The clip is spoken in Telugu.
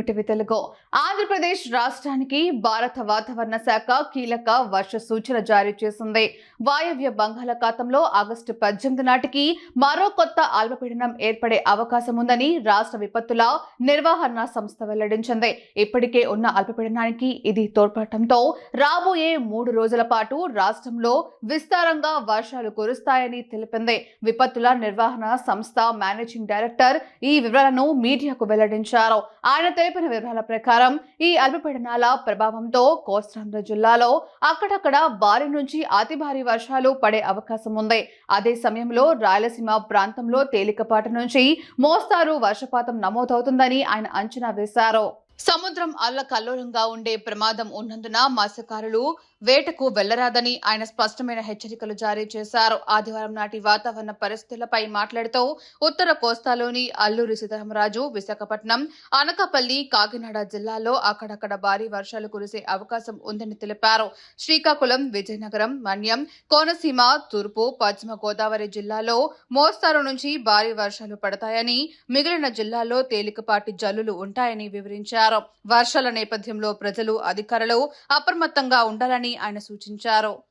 నూటివి తెలుగు ఆంధ్రప్రదేశ్ రాష్ట్రానికి భారత వాతావరణ శాఖ కీలక వర్ష సూచన జారీ చేసింది. వాయవ్య బంగాళాఖాతంలో ఆగస్టు పద్దెనిమిది నాటికి మరో కొత్త అల్పపీడనం ఏర్పడే అవకాశం ఉందని రాష్ట్ర విపత్తుల నిర్వహణ సంస్థ వెల్లడించింది. ఇప్పటికే ఉన్న అల్పపీడనానికి ఇది తోడ్పడటంతో రాబోయే మూడు రోజుల పాటు రాష్ట్రంలో విస్తారంగా వర్షాలు కురుస్తాయని తెలిపింది. విపత్తుల నిర్వహణ సంస్థ మేనేజింగ్ డైరెక్టర్ ఈ వివరాలను మీడియాకు వెల్లడించారు. ఆయన తెలిపిన వివరాల ప్రకారం ఈ అల్పపీడనాల ప్రభావంతో కోస్తాంధ్ర జిల్లాలో అక్కడక్కడ భారీ నుంచి అతి భారీ వర్షాలు పడే అవకాశం ఉంది. అదే సమయంలో రాయలసీమ ప్రాంతంలో తేలికపాటి నుంచి మోస్తారు వర్షపాతం నమోదవుతుందని ఆయన అంచనా వేశారు. సముద్రం అల్లకల్లోలంగా ఉండే ప్రమాదం ఉన్నందున మత్స్యకారులు వేటకు వెళ్ళరాదని ఆయన స్పష్టమైన హెచ్చరికలు జారీ చేశారు. ఆదివారం నాటి వాతావరణ పరిస్థితులపై మాట్లాడుతూ ఉత్తర కోస్తాలోని అల్లూరి సీతారామరాజు విశాఖపట్నం అనకాపల్లి కాకినాడ జిల్లాల్లో అక్కడక్కడ భారీ వర్షాలు కురిసే అవకాశం ఉందని తెలిపారు. శ్రీకాకుళం విజయనగరం మన్యం కోనసీమ తూర్పు పశ్చిమ గోదావరి జిల్లాలో మోస్తారు నుంచి భారీ వర్షాలు పడతాయని మిగిలిన జిల్లాల్లో తేలికపాటి జల్లులు ఉంటాయని వివరించారు. వర్షాల నేపథ్యంలో ప్రజలు అధికారులు అప్రమత్తంగా ఉండాలని ఆయన సూచించారు.